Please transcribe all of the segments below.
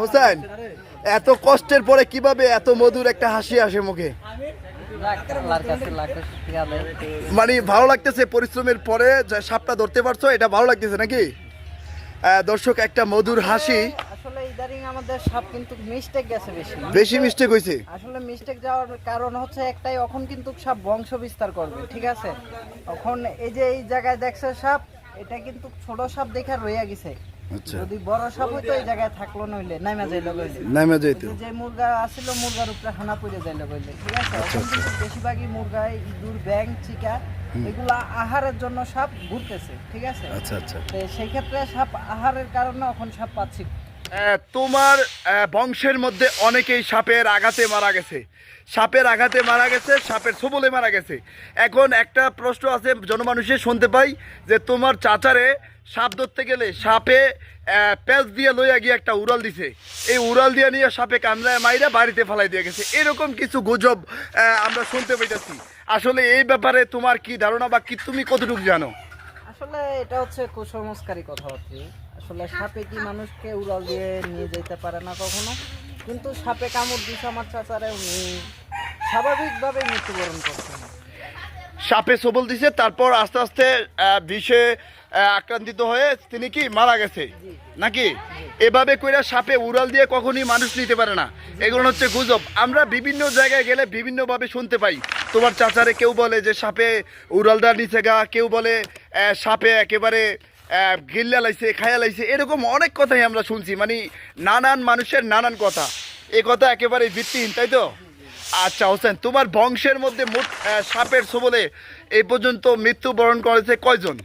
হোসেন এত কষ্টের পরে কীভাবে এত মধুর একটা হাসি আসে মুখে? মানে ভালো লাগতেছে পরিশ্রমের পরে যে সাপটা ধরতে পারছ এটা ভালো লাগতেছে নাকি? দর্শক একটা মধুর হাসি। আসলে ইদারিং আমাদের সাপ কিন্তু মিস্টেক গেছে বেশি। বেশি মিস্টেক আসলে মিস্টেক যাওয়ার কারণ হচ্ছে একটাই এখন কিন্তু সাপ বংশ বিস্তার করবে ঠিক আছে? এখন এই যে এই জায়গায় দেখছে সাপ এটা কিন্তু ছোট সাপ দেখে রইয়া গেছে। আচ্ছা। যদি বড় সাপ হইতো এই জায়গায় থাকল নইলে নাইমা যাইলো কইলে। নামে যাইতো। যে মুরগা আসছিল মুরগার উপরে হানা পড়ে যাইলো কইলে ঠিক আছে? আচ্ছা, কিন্তু বেশিরভাগই ইঁদুর ব্যাং চিকা এগুলা আহারের জন্য সাপ ঘুরতেছে ঠিক আছে? আচ্ছা আচ্ছা। তো সেই ক্ষেত্রে সাপ আহারের কারণে এখন সাপ পাচ্ছি। তোমার বংশের মধ্যে অনেকেই সাপের আঘাতে মারা গেছে। সাপের আঘাতে মারা গেছে, সাপের সবলে মারা গেছে। এখন একটা প্রশ্ন আছে, জনমানুষে শুনতে পাই যে তোমার চাচারে সাপ ধরতে গেলে সাপে প্যাঁচ দিয়ে লইয়া গিয়ে একটা উড়াল দিছে। এই উড়াল দিয়ে নিয়ে সাপে কামড়ায় মাইরা বাড়িতে ফেলাই দিয়ে গেছে। এরকম কিছু গুজব আমরা শুনতে পাইতেছি। আসলে এই ব্যাপারে তোমার কি ধারণা বা কি তুমি কতটুকু জানো? আসলে এটা হচ্ছে কুসংস্কারী কথাবার্তা। আসলে সাপে কি মানুষকে উড়াল দিয়ে নিয়ে যেতে পারে না কখনো? কিন্তু সাপে কামড় দিছে আমার চাচারে উনি স্বাভাবিকভাবে মৃত্যুবরণ করছেন সাপে সবল দিছে তারপর আস্তে আস্তে বিষে আক্রান্তিত হয়ে তিনি কি মারা গেছে? নাকি? এভাবে কইরা সাপে উড়াল দিয়ে কখনই মানুষ নিতে পারে না। এগুলো হচ্ছে গুজব। আমরা বিভিন্ন জায়গায় গেলে বিভিন্নভাবে শুনতে পাই। তোমার চাচারে কেউ বলে যে সাপে উড়ালটা নিচে গা কেউ বলে সাপে একেবারে গিল্লা লাইছে খায়া লাইছে এরকম অনেক কথাই আমরা শুনছি। মানে নানান মানুষের নানান কথা। এ কথা একেবারে ভিত্তিহীন তাই তো? আচ্ছা হোসেন তোমার বংশের মধ্যে মোট সাপের সবলে এই পর্যন্ত মৃত্যুবরণ করেছে কয়জন?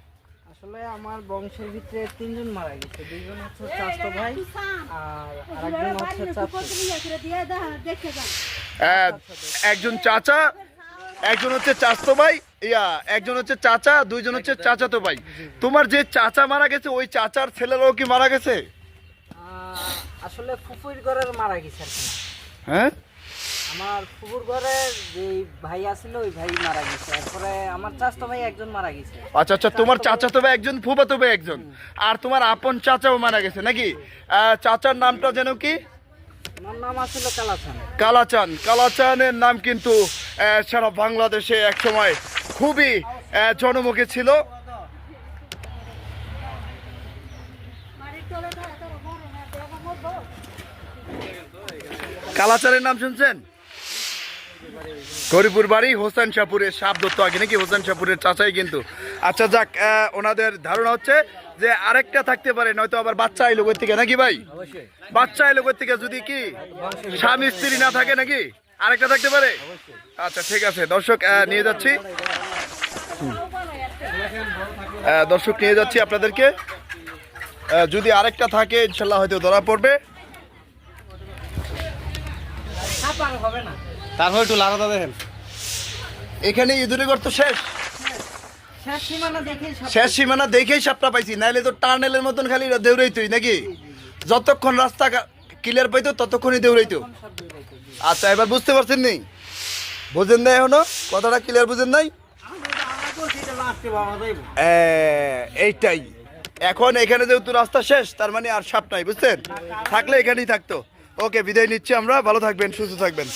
আসলে আমার বংশের ভিতরে তিনজন মারা গেছে। দুইজন হচ্ছে চাস্তো ভাই আর আরেকজন হচ্ছে চাচু। একজন চাচা একজন হচ্ছে চাচতো ভাই ইয়া একজন হচ্ছে চাচা দুইজন হচ্ছে চাচাতো ভাই। তোমার যে চাচা মারা গেছে ওই চাচার ছেলেরাও কি মারা গেছে? আসলে ফুফুর ঘরের মারা গেছে হ্যাঁ? আমার ফুফুর ঘরে যে ভাই আছিল ওই ভাই মারা গেছে। এরপরে আমার চাস্তো ভাই একজন মারা গেছে। আচ্ছা আচ্ছা তোমার চাচাতো ভাই একজন ফুফাতো ভাই একজন। আর তোমার আপন চাচাও মারা গেছে নাকি? চাচার নামটা যেন কি? আমার নাম আছিল কালাচান। কালাচান। কালাচানের নাম কিন্তু সারা বাংলাদেশে একসময় খুবই জনমুখী ছিল। কালাচারের নাম শুনছেন? গরিপুর বাড়ি হোসেন শাহপুরের সাপ দত্ত আগে নাকি হোসেন শাহপুরের চাচাই কিন্তু। আচ্ছা যাক আহ, ওনাদের ধারণা হচ্ছে যে আরেকটা থাকতে পারে নয়তো আবার বাচ্চা আইলো কই থেকে নাকি ভাই? বাচ্চা আইলো কই থেকে যদি কি স্বামী স্ত্রী না থাকে নাকি? আরেকটা থাকতে পারে? আচ্ছা ঠিক আছে। দর্শক নিয়ে যাচ্ছি। দর্শক নিয়ে যাচ্ছি আপনাদেরকে। যদি আরেকটা থাকে ইনশাল্লাহ হয়তো ধরা পড়বে। তারপর একটু লাগাতে দেখেন। এখানে ইঁদুরে ঘর তো শেষ। শেষ সীমানা দেখেই শেষ সীমানা দেখেই সাপটা পাইছি। নাইলে তো টার্নেলের মতন খালি দেউরাইতোই নাকি? যতক্ষণ রাস্তা ক্লিয়ার পাইতো, ততক্ষণই দৌড়াইতে। আচ্ছা এবার বুঝতে পারছেন নি? বুঝেন নাই এখনও? কথাটা ক্লিয়ার বুঝেন নাই? এইটাই। এখন এখানে যেহেতু রাস্তা শেষ, তার মানে আর সাপ নাই, বুঝছেন? থাকলে এখানেই থাকতো। ওকে, বিদায় নিচ্ছি আমরা। ভালো থাকবেন, সুস্থ থাকবেন।